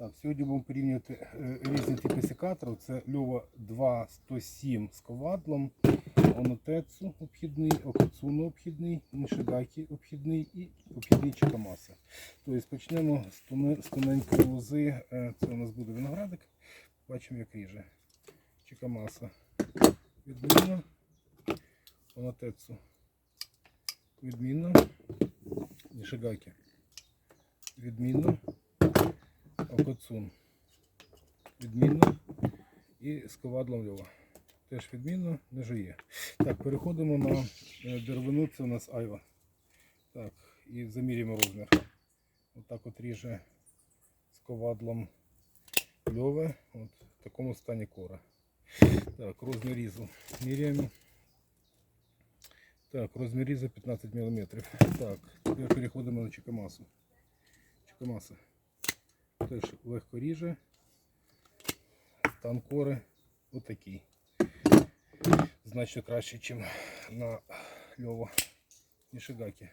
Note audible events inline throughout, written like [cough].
Так, сьогодні будемо порівнювати е, різні типи секаторів. Це Льова 2107 з ковадлом, Онотецу обхідний, Окацуно обхідний, Нишигакі обхідний і обхідний Чикамаса. Тобто почнемо з, тоненької лози. Е, Це у нас буде виноградик. Бачимо, як ріже. Чикамаса. Відмінно. Онотецу. Відмінно. Нишигакі. Відмінно. Окоцун. Відмінно. І з ковадлом льова. Теж відмінно, не жує. Так, переходимо на е, деревину. Це у нас айва. Так, і замірюємо розмір. Отак от ріже з ковадлом льове. От в такому стані кора. Так, розмір різу. Міряємо. Так, розмір різу 15 мм. Так, тепер переходимо на чекамасу. Чекамаса. Теж легко ріже. Стан кори отакий. Значно краще, ніж на льово Нішигакі.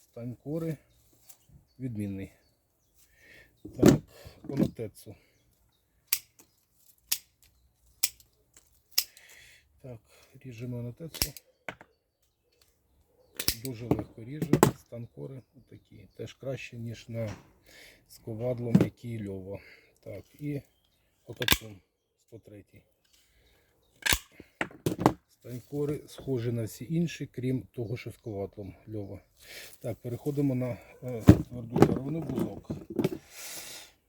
Стан кори відмінний. Так, онотецу. Так, ріжемо онотецу. Дуже легко ріже, стан кори отакий. Теж краще, ніж на з ковадлом, який льова. Так, і окацун 103. Стан кори схожі на всі інші, крім того, що з ковадлом льова. Так, переходимо на е, тверду деревину бузок.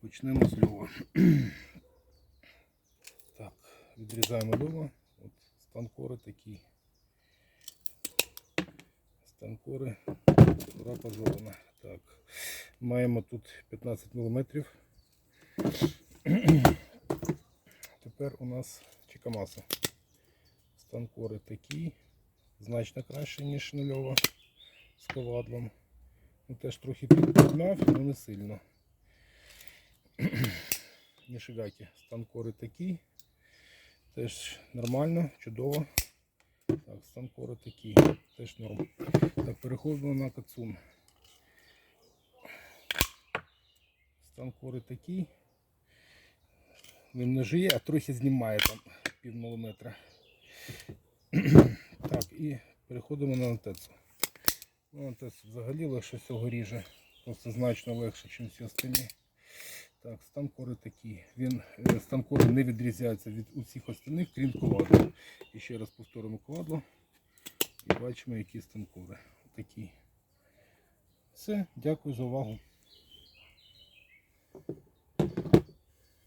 Почнемо з льова. [clears throat] Так, відрізаємо льова. От стан кори такий. Станкори, кора. Так. Маємо тут 15 мм. [clears throat] Тепер у нас чекамаса. Станкори такі. Значно краще, ніж нульова з ковадлом. Ну, теж трохи підмяв, але не сильно. [clears throat] Нішигакі. Станкори такі. Теж нормально, чудово. Так, станкори такі. Теж норм. Так, переходимо на кацун. Стан кори такий. Він не жиє, а трохи знімає там пів міліметра. [clears throat] Так, і переходимо на антецу. Ну, антецу взагалі легше всього ріже. Просто значно легше, ніж всі остальні. Так, стан кори такий. Він е, стан кори не відрізняється від усіх остальних, крім ковадла. І ще раз повторимо ковадло. І бачимо, які станкори. Такі. Все, дякую за увагу.